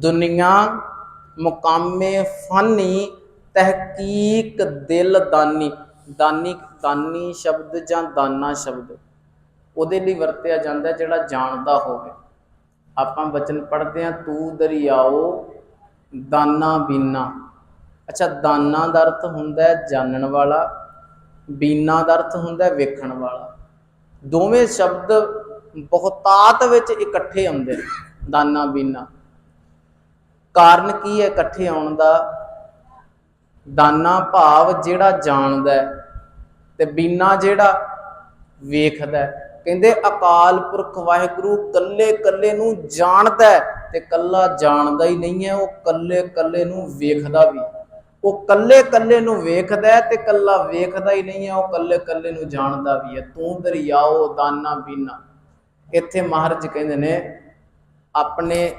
ਦੁਨੀਆ ਮੁਕਾਮੇ ਫਾਨੀ, ਤਹਿਕੀਕ ਦਿਲ ਦਾਨੀ। ਦਾਨੀ ਦਾਨੀ ਸ਼ਬਦ ਜਾਂ ਦਾਨਾ ਸ਼ਬਦ? ਉਹਦੇ ਲਈ ਵਰਤਿਆ ਜਾਂਦਾ ਜਿਹੜਾ ਜਾਣਦਾ ਹੋਵੇ। ਆਪਾਂ ਬਚਨ ਪੜ੍ਹਦੇ ਆ ਤੂੰ ਦਰਿਆਓ, ਦਾਨਾ ਬੀਨਾ। ਅੱਛਾ, ਦਾਨਾ ਦਾ ਅਰਥ ਹੁੰਦਾ ਹੈ ਜਾਣਨ ਵਾਲਾ, ਬੀਨਾ ਦਾ ਅਰਥ ਹੁੰਦਾ ਹੈ ਵੇਖਣ ਵਾਲਾ। ਦੋਵੇਂ ਸ਼ਬਦ ਬਹੁਤਾਤ ਵਿੱਚ ਇਕੱਠੇ ਆਉਂਦੇ ਨੇ, ਦਾਨਾ ਬੀਨਾ। ਕਾਰਨ ਕੀ ਹੈ ਇਕੱਠੇ ਆਉਣ ਦਾ? ਦਾਨਾ ਭਾਵ ਜਿਹੜਾ ਜਾਣਦਾ ਤੇ ਬੀਨਾ ਜਿਹੜਾ ਵੇਖਦਾ ਕਹਿੰਦੇ ਅਕਾਲ ਪੁਰਖ ਵਾਹਿਗੁਰੂ ਕੱਲੇ ਕੱਲੇ ਨੂੰ ਜਾਣਦਾ ਤੇ ਕੱਲਾ ਜਾਣਦਾ ਹੀ ਨਹੀਂ ਹੈ, ਉਹ ਕੱਲੇ ਕੱਲੇ ਨੂੰ ਵੇਖਦਾ ਵੀ। ਉਹ ਕੱਲੇ ਕੱਲੇ ਨੂੰ ਵੇਖਦਾ ਤੇ ਕੱਲਾ ਵੇਖਦਾ ਹੀ ਨਹੀਂ ਹੈ, ਉਹ ਕੱਲੇ ਕੱਲੇ ਨੂੰ ਜਾਣਦਾ ਵੀ ਹੈ। ਤੂੰ ਦਰਿਆਓ ਦਾਨਾ ਬੀਨਾ। ਇੱਥੇ ਮਹਾਰਾਜ ਕਹਿੰਦੇ ਨੇ, ਆਪਣੇ